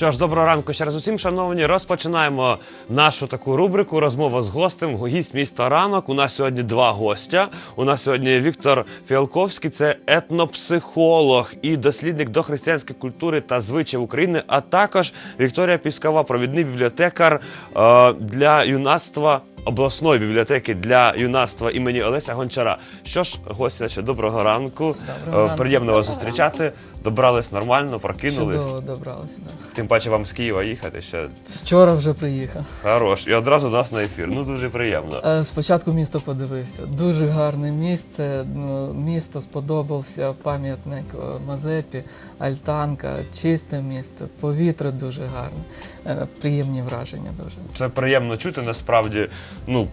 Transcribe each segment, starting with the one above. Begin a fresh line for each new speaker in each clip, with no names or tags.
Що ж, доброго ранку ще раз усім, шановні. Розпочинаємо нашу таку рубрику Розмова з гостем. Гість міста ранок. У нас сьогодні два гостя. У нас сьогодні Віктор Фіалковський, це етнопсихолог і дослідник дохристиянської культури та звичаїв України, а також Вікторія Піскова, провідний бібліотекар е, для юнацтва. Обласної бібліотеки для юнацтва імені Олеся Гончара. Що ж, гості, ще доброго ранку.
Доброго
Е,
ранку.
Приємно вас зустрічати. Добрались нормально, прокинулись.
Чудово добралися. Да.
Тим паче вам з Києва їхати ще
Вчора вже приїхав.
хорош. І одразу до нас на ефір. Ну дуже приємно.
Е, Спочатку місто подивився. Дуже гарне місце. Ну, Місто сподобався, пам'ятник е, Мазепі, Альтанка, чисте місто, повітря дуже гарне. Е, Приємні враження дуже.
Це приємно чути насправді. Ну.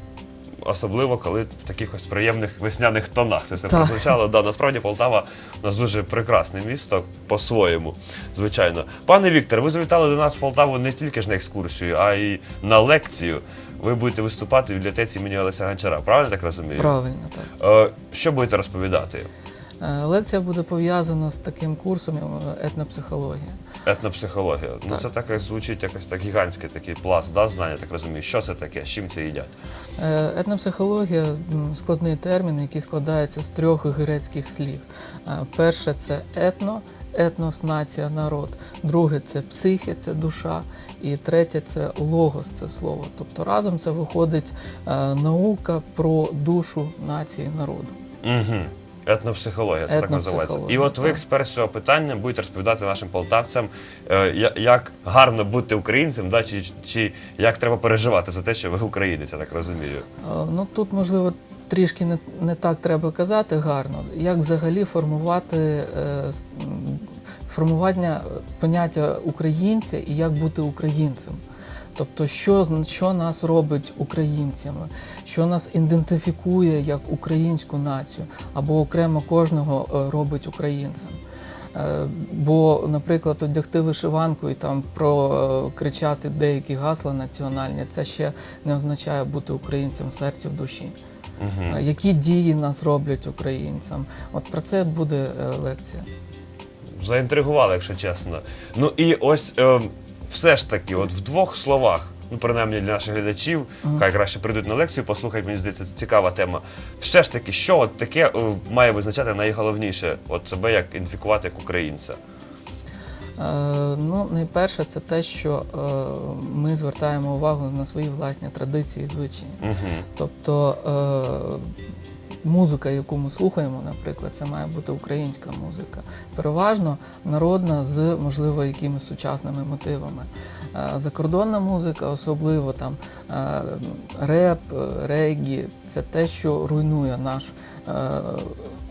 Особливо, коли в таких ось приємних весняних тонах це все
Так.
прозвучало. Да, насправді Полтава у нас дуже прекрасне місто по-своєму, звичайно. Пане Віктор, ви завітали до нас в Полтаву не тільки ж на екскурсію, а й на лекцію. Ви будете виступати в бібліотеці імені Олеся Гончара. Правильно так розумію?
Правильно, так.
Е, що будете розповідати?
Е, Лекція буде пов'язана з таким курсом е, етнопсихологія.
Етнопсихологія. Ну
Так.
це таке звучить якось так гігантський такий пласт, да, знання, так розумію. Що це таке? З чим це їдять?
Е, Етнопсихологія м, складний термін, який складається з трьох грецьких слів. Е, Перше це етно, етнос, нація, народ. Друге це психе, це душа. І третє це логос, це слово. Тобто разом це виходить е, наука про душу нації народу.
Угу. Етнопсихологія, це так називається. І от ви, експерт з цього питання, будете розповідати нашим полтавцям, е, як гарно бути українцем, да, чи, чи як треба переживати за те, що ви українець, я так розумію.
Е, Ну тут можливо трішки не, не так треба казати гарно, як взагалі формувати е, формування поняття українця і як бути українцем. Тобто, що, що нас робить українцями, що нас ідентифікує як українську націю, або окремо кожного е, робить українцем. Е, Бо, наприклад, одягти вишиванку і там прокричати деякі гасла національні, це ще не означає бути українцем в серці в душі. Е, Які дії нас роблять українцем? От про це буде е, лекція.
Заінтригували, якщо чесно. Ну і ось е, все ж таки, от в двох словах, ну принаймні для наших глядачів, хай краще прийдуть на лекцію, послухають, мені здається, це цікава тема. Все ж таки, що от таке е, має визначати найголовніше, от себе як ідентифікувати як українця?
Е, Ну, найперше, це те, що е, ми звертаємо увагу на свої власні традиції і звичаї.
Угу.
Тобто е, музика, яку ми слухаємо, наприклад, це має бути українська музика. Переважно народна з, можливо, якимись сучасними мотивами. Е, Закордонна музика, особливо там е, реп, е, регі, це те, що руйнує нашу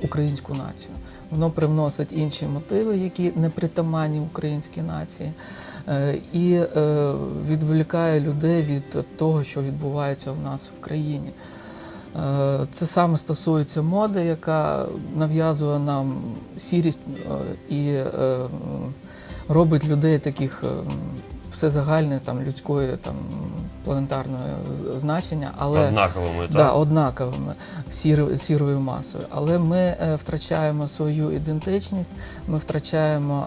українську націю. Воно привносить інші мотиви, які не притаманні українській нації, і відволікає людей від того, що відбувається в нас в країні. Е, Це саме стосується моди, яка нав'язує нам сірість е, і е, робить людей таких всезагальне там людської там планетарного значення, але
Однаковими, так?
Да, однаковими сір, сірою масою. Але ми е, втрачаємо свою ідентичність, ми втрачаємо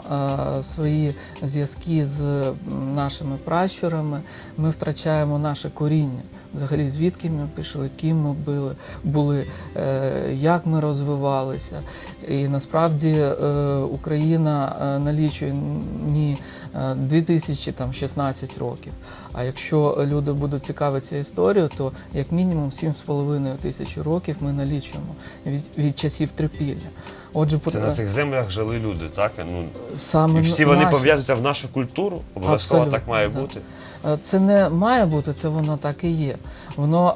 е, свої зв'язки з нашими пращурами, ми втрачаємо наше коріння. Взагалі, звідки ми пішли, ким ми були, були е, як ми розвивалися. І насправді е, Україна е, налічує ні е, 2016 років. А якщо люди будуть цікавитися історією, то як мінімум 7,5 тисяч років ми налічуємо від, від часів трипілля. Отже,
Це на цих землях жили люди, так? Ну,
саме
і всі вони
наші-
пов'язуються в нашу культуру, обов'язково так має
да.
бути.
Е, Це не має бути, це воно так і є. Воно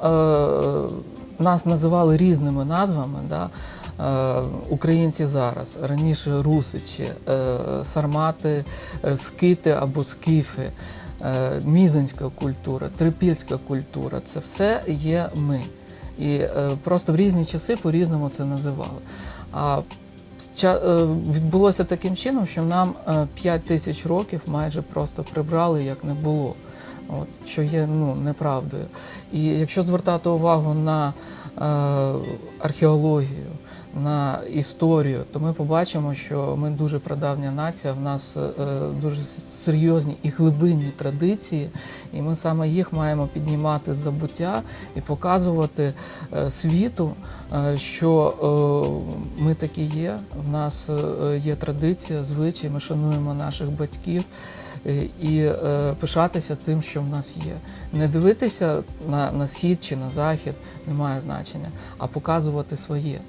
е, нас називали різними назвами. Да? Е, українці зараз, раніше русичі, е, сармати, скити або скіфи, мізинська культура, трипільська культура це все є ми. І е, просто в різні часи по-різному це називали. А е, відбулося таким чином, що нам 5 тисяч років майже просто прибрали як не було, От, що є ну, неправдою. І якщо звертати увагу на е, археологію, на історію, то ми побачимо, що ми дуже прадавня нація, в нас е, дуже серйозні і глибинні традиції, і ми саме їх маємо піднімати з забуття і показувати е, світу, е, що ми такі є. В нас є традиція, звичай, ми шануємо наших батьків. І пишатися тим, що в нас є. Не дивитися на, на схід чи на захід не має значення, а показувати своє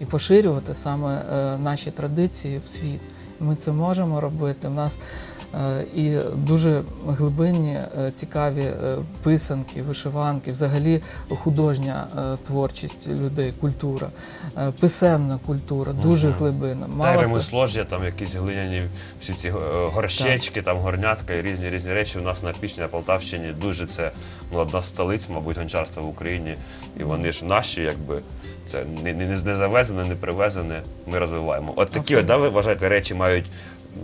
і поширювати саме е, наші традиції в світ. Ми це можемо робити. У нас е, і дуже глибинні, е, цікаві писанки, вишиванки, взагалі художня творчість людей, культура, писемна культура, дуже.
Та й
Мало хто-
ремесложжя, там якісь глиняні всі ці горщечки, там горнятка і різні різні речі. У нас на Пічні, на Полтавщині дуже це ну, одна з столиць, мабуть, гончарства в Україні. І вони ж наші, якби. Це не, не, не завезене, не привезене, ми розвиваємо. От такі, от, да, ви вважаєте, речі мають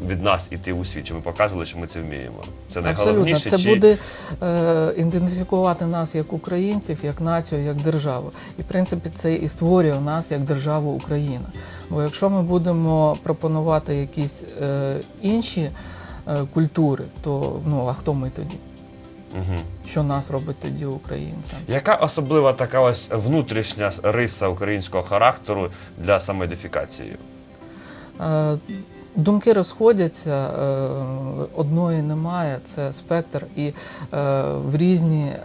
від нас іти у світ, чи ми показували, що ми це вміємо. Це
Абсолютно,
найголовніше.
це
чи...
буде е, ідентифікувати нас як українців, як націю, як державу. І в принципі це і створює нас як державу Україна. Бо якщо ми будемо пропонувати якісь е, інші е, культури, то ну а хто ми тоді?
Угу.
Що нас робить тоді українцем?
Яка особлива така ось внутрішня риса українського характеру для самоідентифікації?
Е, Думки розходяться, е, одної немає, це спектр, і е, в різні е,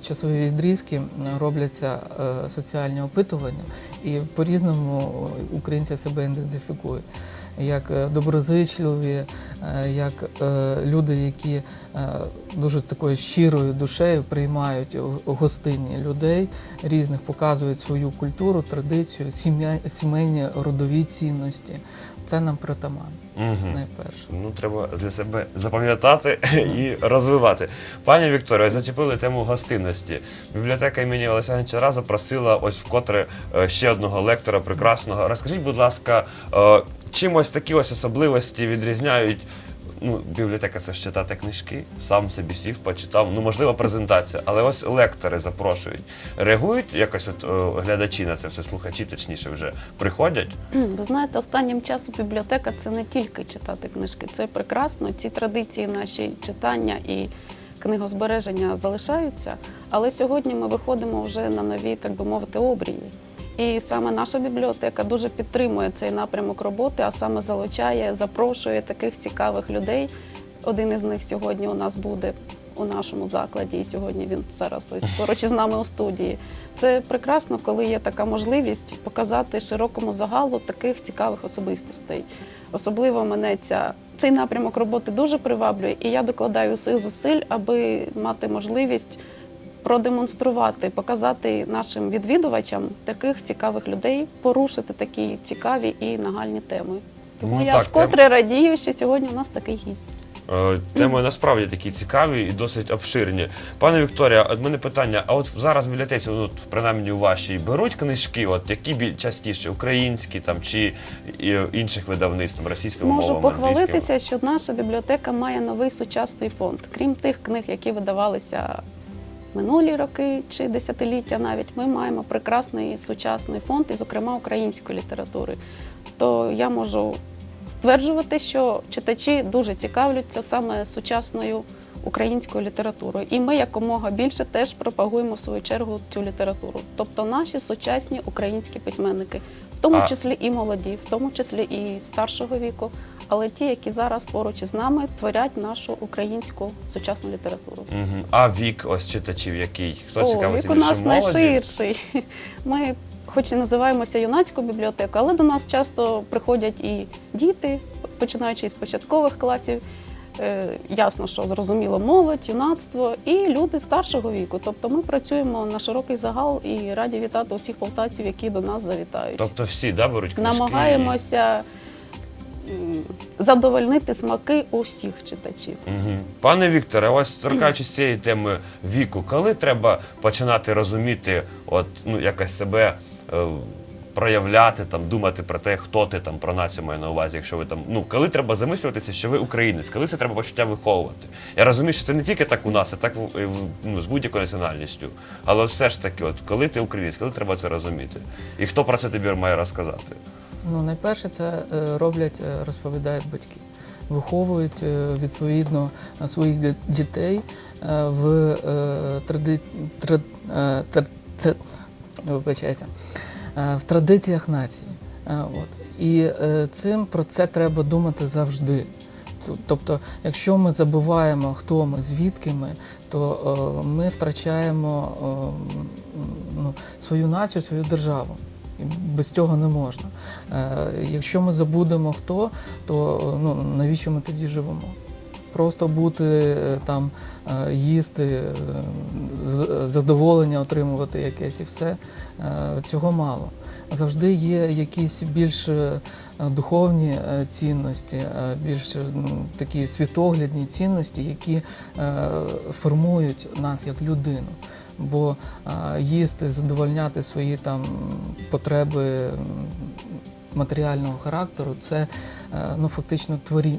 часові відрізки робляться соціальні опитування, і по-різному українці себе ідентифікують. Як доброзичливі, як люди, які дуже такою щирою душею приймають гостинні людей різних, показують свою культуру, традицію, сімейні родові цінності. Це нам притаманно
Угу.
найперше.
Ну, треба для себе запам'ятати і розвивати. Пані Вікторія, зачепили тему гостинності. Бібліотека імені Олександра Чара запросила ось вкотре е, ще одного лектора прекрасного. Розкажіть, будь ласка, е, чим ось такі ось особливості відрізняють. Ну, бібліотека це ж читати книжки, сам собі сів, почитав. Ну, можливо, презентація, але ось лектори запрошують. Реагують якось от е, глядачі на це все, слухачі, точніше, вже приходять.
Ви знаєте, останнім часом бібліотека це не тільки читати книжки, це прекрасно. Ці традиції наші читання і книгозбереження залишаються. Але сьогодні ми виходимо вже на нові, так би мовити, обрії. І саме наша бібліотека дуже підтримує цей напрямок роботи, а саме залучає, запрошує таких цікавих людей. Один із них сьогодні у нас буде у нашому закладі, і сьогодні він зараз ось поруч із нами у студії. Це прекрасно, коли є така можливість показати широкому загалу таких цікавих особистостей. Особливо мене ця, цей напрямок роботи дуже приваблює, і я докладаю усіх зусиль, аби мати можливість продемонструвати, показати нашим відвідувачам таких цікавих людей, порушити такі цікаві і нагальні теми. Тому
Ну,
я
так,
вкотре радію, що сьогодні у нас такий гість.
Е, Теми насправді такі цікаві і досить обширні. Пане Вікторія, от мене питання: а от зараз в бібліотеці, ну принаймні у вашій, беруть книжки, от які частіше українські там чи інших видавництв, російською
Можу
мовами,
похвалитися, що наша бібліотека має новий сучасний фонд. Крім тих книг, які видавалися минулі роки чи десятиліття навіть, ми маємо прекрасний сучасний фонд, і, зокрема, української літератури. То я можу стверджувати, що читачі дуже цікавляться саме сучасною українською літературою. І ми якомога більше теж пропагуємо в свою чергу цю літературу. Тобто наші сучасні українські письменники, в тому числі і молоді, в тому числі і старшого віку, але ті, які зараз поруч із нами творять нашу українську сучасну літературу.
Мгм. А вік ось читачів який? Хто
О,
цікавиться
вік у нас
молоді?
найширший. Ми, хоч і називаємося юнацькою бібліотекою, але до нас часто приходять і діти, починаючи із початкових класів. Е, Ясно, що зрозуміло молодь, юнацтво і люди старшого віку. Тобто ми працюємо на широкий загал і раді вітати усіх полтавців, які до нас завітають.
Тобто всі да, беруть книжки?
Намагаємося задовольнити смаки усіх читачів.
Пане Вікторе, ось торкаючись цієї теми віку, коли треба починати розуміти, от ну якось себе е, проявляти, там думати про те, хто ти там про націю має на увазі, якщо ви там ну коли треба замислюватися, що ви українець, коли це треба почуття виховувати. Я розумію, що це не тільки так у нас, а так в- ну, з будь-якою національністю. Але все ж таки, от коли ти українець, коли треба це розуміти, і хто про це тобі має розказати?
Ну, найперше, це е, роблять, е, розповідають батьки. виховують е, відповідно своїх дітей в тради... тра- е, тр- тр- е, в традиціях нації. От. І цим про це треба думати завжди. Тобто, якщо ми забуваємо, хто ми, звідки ми, то ми втрачаємо ну, свою націю, свою державу. Без цього не можна. Е, якщо ми забудемо хто, то ну, навіщо ми тоді живемо? Просто бути е, там, е, їсти, задоволення отримувати якесь і все. Цього мало. Завжди є якісь більш духовні цінності, більш такі світоглядні цінності, які формують нас як людину. Бо е, їсти, задовольняти свої там потреби матеріального характеру це е, ну, фактично творі,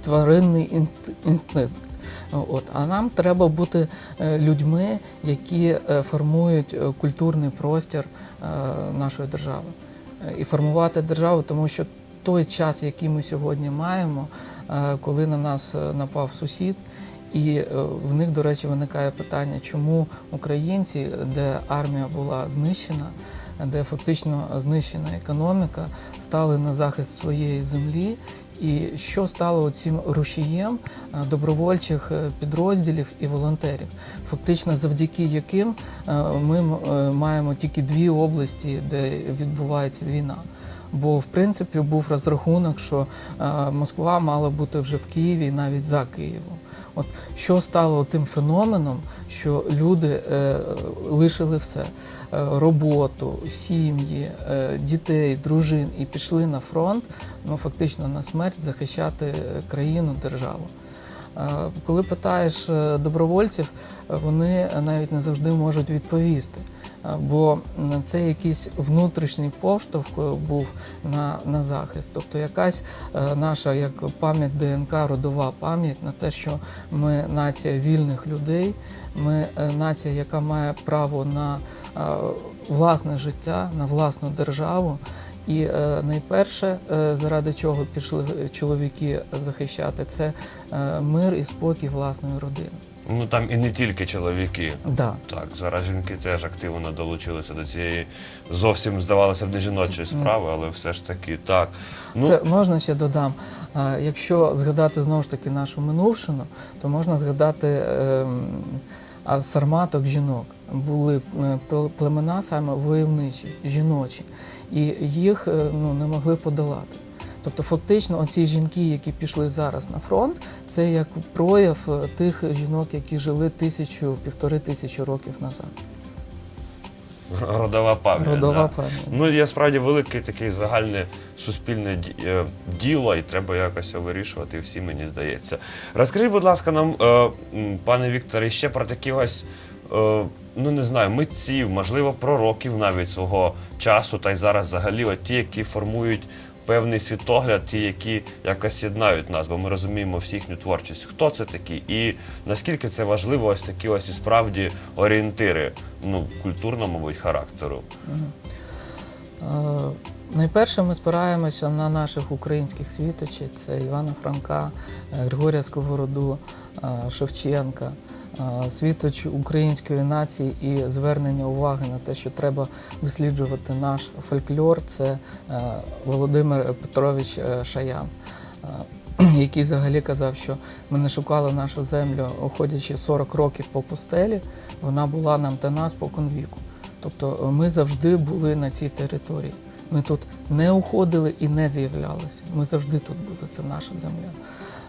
тваринний інстинкт. От. А нам треба бути е, людьми, які формують культурний простір нашої держави. І формувати державу, тому що той час, який ми сьогодні маємо, коли на нас напав сусід, і е, в них, до речі, виникає питання, чому українці, де армія була знищена, де фактично знищена економіка, стали на захист своєї землі. І що стало цим рушієм е, добровольчих е, підрозділів і волонтерів, фактично завдяки яким ми маємо тільки дві області, де відбувається війна. Бо в принципі був розрахунок, що е, Москва мала бути вже в Києві навіть за Києвом. От що стало тим феноменом, що люди е, лишили все: е, роботу, сім'ї, е, дітей, дружин і пішли на фронт, ну фактично на смерть захищати е, країну, державу. Коли питаєш добровольців, вони навіть не завжди можуть відповісти. Бо це якийсь внутрішній поштовх е, був на, на захист. Тобто якась е, наша як пам'ять ДНК, родова пам'ять на те, що ми нація вільних людей, ми е, нація, яка має право на власне життя, на власну державу. І найперше, заради чого пішли чоловіки захищати, це мир і спокій власної родини.
Ну там і не тільки чоловіки.
Да.
Так, зараз жінки теж активно долучилися до цієї зовсім здавалося б не жіночої справи, але все ж таки так. Ну
Це можна ще додам. Якщо згадати знову ж таки нашу минувшину, то можна згадати ем, сарматок жінок. Були е, племена саме войовничі, жіночі, і їх е, ну, не могли подолати. Тобто, фактично, оці жінки, які пішли зараз на фронт, це як прояв е, тих жінок, які жили тисячу, півтори тисячі років назад.
родова пам'ять.
Родова
да.
пам'ять.
Ну є справді велике таке загальне суспільне е, діло, і треба якось його вирішувати. Всі мені здається. Розкажіть, будь ласка, нам, е, пане Вікторе, ще про такі ось. Ну, не знаю, митців, можливо, пророків навіть свого часу, та й зараз взагалі, от ті, які формують певний світогляд, ті, які якось єднають нас, бо ми розуміємо всю їхню творчість. Хто це такі? І наскільки це важливо, ось такі ось і справді орієнтири, ну, культурного, мабуть, характеру.
Е, Найперше ми спираємося на наших українських світочів. Це Івана Франка, е, Григорія Сковороду, е, Шевченка, світоч української нації і звернення уваги на те, що треба досліджувати наш фольклор. Це е, Володимир Петрович е, Шаян. е, Який взагалі казав, що ми не шукали нашу землю, уходячи 40 років по пустелі, вона була нам дана спокон віку. Тобто е, ми завжди були на цій території. Ми тут не уходили і не з'являлися. Ми завжди тут були, це наша земля.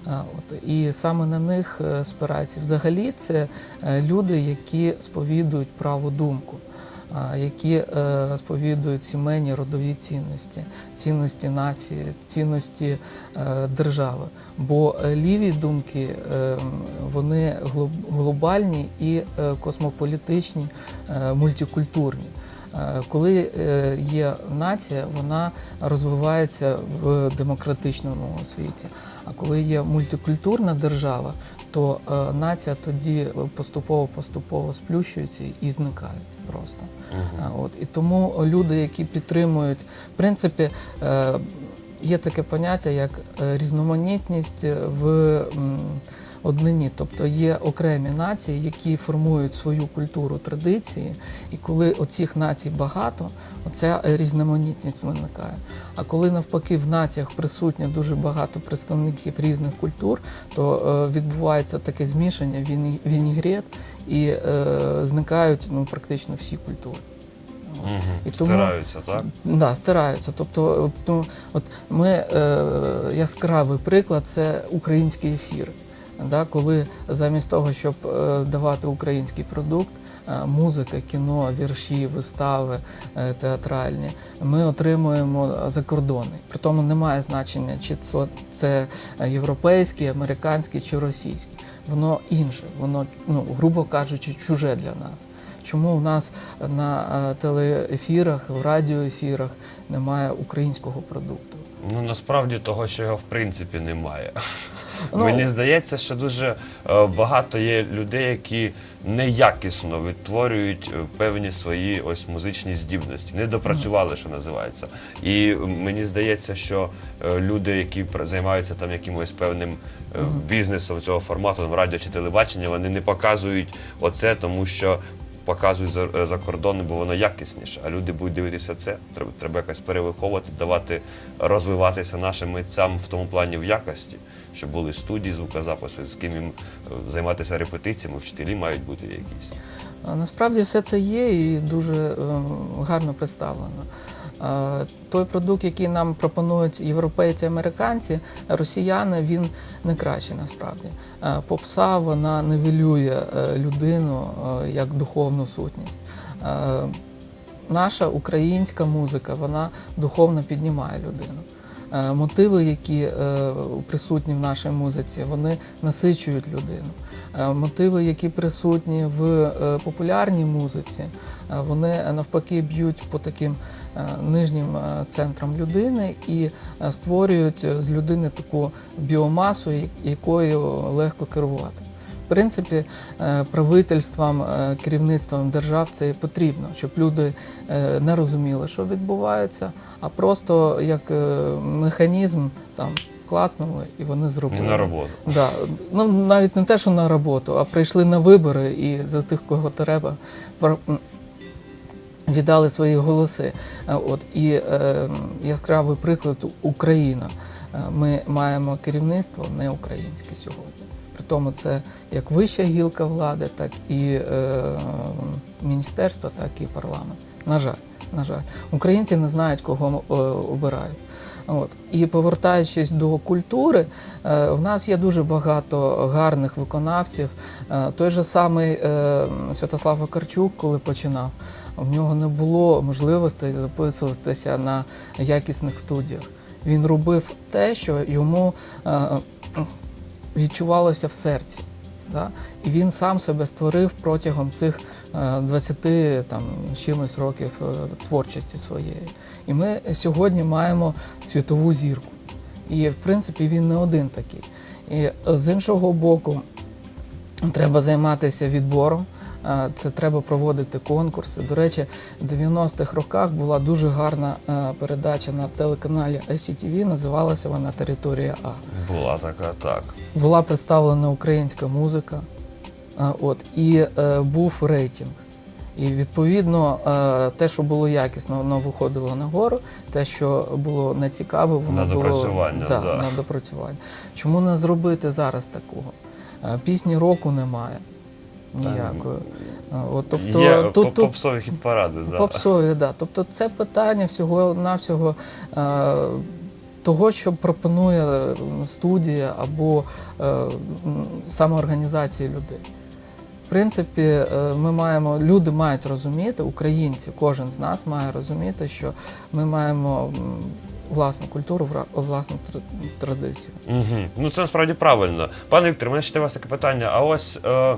От, і саме на них е, спирається. Взагалі, це е, люди, які сповідують праву думку, які е, сповідують сімейні родові цінності, цінності нації, цінності держави. Бо ліві думки вони глобальні і космополітичні, мультикультурні. Е, Коли е, є нація, вона розвивається в демократичному світі. А коли є мультикультурна держава, то е, нація тоді поступово-поступово сплющується і зникає просто. А, От і тому люди, які підтримують, в принципі. є таке поняття як різноманітність в однині. Тобто є окремі нації, які формують свою культуру, традиції, і коли оцих націй багато, оця різноманітність виникає. А коли навпаки в націях присутнє дуже багато представників різних культур, то е, відбувається таке змішання, віні- вінігрет, і е, зникають ну, практично всі культури.
Угу.
І тому-
Стираються, так?
Да, стираються. Тобто, ну, от ми е, яскравий приклад це українські ефіри. Да, коли замість того, щоб е, давати український продукт, е, музика, кіно, вірші, вистави е, театральні, ми отримуємо закордонний. При тому немає значення, чи це, європейський, американський чи російський. Воно інше, воно, ну, грубо кажучи, чуже для нас. Чому в нас на телеефірах, в радіоефірах немає українського продукту?
Ну насправді того, що його в принципі немає.
Ну-
Мені здається, що дуже е, багато є людей, які неякісно відтворюють е, певні свої ось музичні здібності, не допрацювали, що називається. І мені здається, що е, люди, які пр- займаються там якимось певним е, бізнесом цього формату, там радіо чи телебачення, вони не показують оце, тому що. Показують за, е, за кордоном, бо воно якісніше. А люди будуть дивитися це. Треба, треба якось перевиховувати, давати розвиватися нашим митцям в тому плані в якості, щоб були студії звукозапису, з ким їм е, займатися репетиціями, вчителі мають бути якісь.
Насправді все це є і дуже е, гарно представлено. Е, Той продукт, який нам пропонують європейці, американці, росіяни, він не кращий насправді. Е, Попса вона нивелює е, людину як духовну сутність. Наша українська музика вона духовно піднімає людину. Е, Мотиви, які е, присутні в нашій музиці, вони насичують людину. Е, Мотиви, які присутні в популярній музиці, вони навпаки б'ють по таким нижнім центрам людини і створюють з людини таку біомасу, якою легко керувати. В принципі, е, правительствам, е, керівництвам держав це і потрібно, щоб люди е, не розуміли, що відбувається, а просто як механізм там клацнули і вони зробили.
Не на роботу.
Да. Ну, навіть не те, що на роботу, а прийшли на вибори і за тих, кого треба, віддали свої голоси. От. І е, яскравий приклад Україна. Ми маємо керівництво не українське сьогодні. Тому це як вища гілка влади, так і е, міністерство, так і парламент. На жаль, на жаль, українці не знають, кого е, обирають. От. І повертаючись до культури, е, в нас є дуже багато гарних виконавців. Е, той же самий е, Святослав Вакарчук, коли починав, в нього не було можливості записуватися на якісних студіях. Він робив те, що йому відчувалося в серці. Да? І він сам себе створив протягом цих е, 20 там, чимось років е, творчості своєї. І ми сьогодні маємо світову зірку. І в принципі він не один такий. І е, з іншого боку, треба займатися відбором. Е, Це треба проводити конкурси. До речі, в 90-х роках була дуже гарна е, передача на телеканалі ICTV, називалася вона Територія А
Була така, так.
була представлена українська музика, от, і е, був рейтинг. І відповідно е, те, що було якісно, воно виходило нагору, те, що було нецікаве, воно
На
було
допрацювання,
да,
да.
на допрацювання. Чому не зробити зараз такого? Е, Пісні року немає ніякої. Е, От, тобто,
Є
тут,
попсові хіт-паради, да.
Попсові, да. Тобто це питання всього навсього е, того, що пропонує студія або е, самоорганізації людей. В принципі, е, ми маємо, люди мають розуміти, українці, кожен з нас має розуміти, що ми маємо власну культуру, власну традицію.
Угу. Ну це насправді правильно. Пане Віктор, мене ще вас таке питання. А ось е,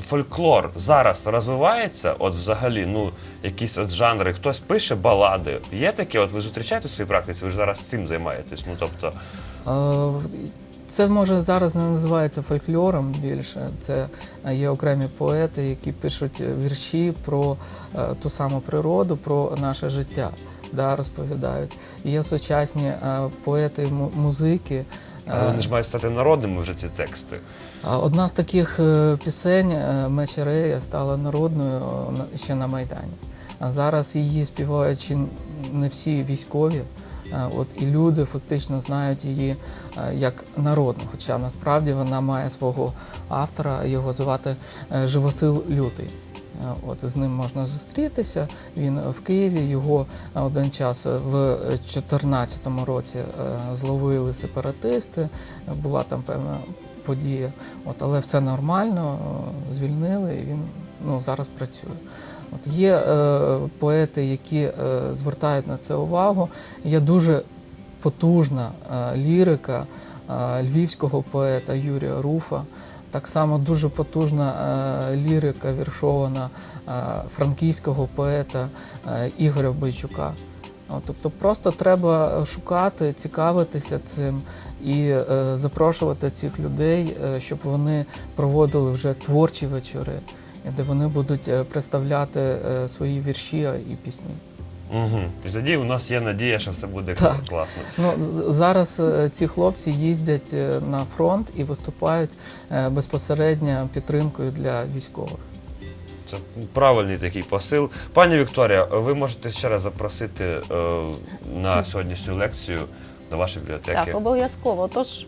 фольклор зараз розвивається, от взагалі, ну, якісь от жанри, хтось пише балади. Є таке, от ви зустрічаєте в своїй практиці, ви ж зараз цим займаєтесь. Ну тобто,
Е, Це може зараз не називається фольклором більше. Це е, є окремі поети, які пишуть вірші про е, ту саму природу, про наше життя. да, розповідають. Є сучасні е, поети, му- музики.
Але
Е,
вони ж мають стати народними вже ці тексти.
Одна з таких е, пісень е, Мечерея стала народною на- ще на Майдані. А зараз її співають не всі військові. От і люди фактично знають її е, як народну, хоча насправді вона має свого автора, його звати Живосил Лютий. От з ним можна зустрітися. Він в Києві. Його один час в 2014 році зловили сепаратисти. Була там певна подія. От, але все нормально, звільнили, і він ну, зараз працює. От, є е, поети, які е, звертають на це увагу. Є дуже потужна е, лірика е, львівського поета Юрія Руфа. Так само дуже потужна е, лірика віршована е, франківського поета е, Ігоря Бойчука. От, тобто просто треба шукати, цікавитися цим і е, запрошувати цих людей, е, щоб вони проводили вже творчі вечори, де вони будуть е, представляти е, свої вірші і пісні.
Угу. І тоді у нас є надія, що все буде
Так.
класно.
Ну, зараз ці хлопці їздять на фронт і виступають безпосередньо підтримкою для військових.
Це правильний такий посил. Пані Вікторія, ви можете ще раз запросити е, на сьогоднішню лекцію до вашої бібліотеки.
Так, обов'язково. Тож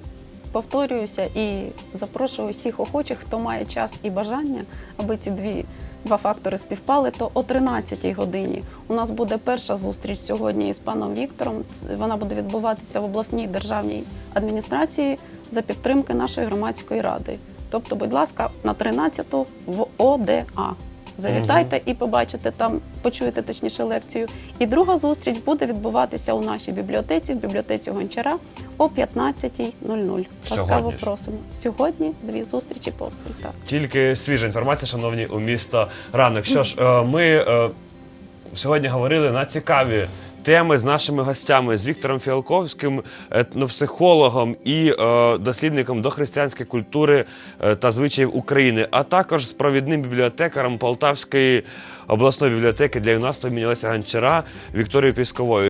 повторююся і запрошую всіх охочих, хто має час і бажання, аби ці дві. Два фактори співпали, то о 13-й годині у нас буде перша зустріч сьогодні із паном Віктором. Вона буде відбуватися в обласній державній адміністрації за підтримки нашої громадської ради. Тобто, будь ласка, на 13-ту в ОДА. Завітайте і побачите там, почуєте точніше лекцію. І друга зустріч буде відбуватися у нашій бібліотеці, в бібліотеці Гончара о 15.00. Ласкаво
ж.
просимо. Сьогодні дві зустрічі поспіль. Так.
Тільки свіжа інформація, шановні, у міста ранок. Що ж, е, ми е, сьогодні говорили на цікаві теми з нашими гостями з Віктором Фіалковським, етнопсихологом і е, дослідником дохристиянської культури е, та звичаїв України, а також з провідним бібліотекарем Полтавської обласної бібліотеки для юнацтва імені Леся Гончара Вікторією Пісковою.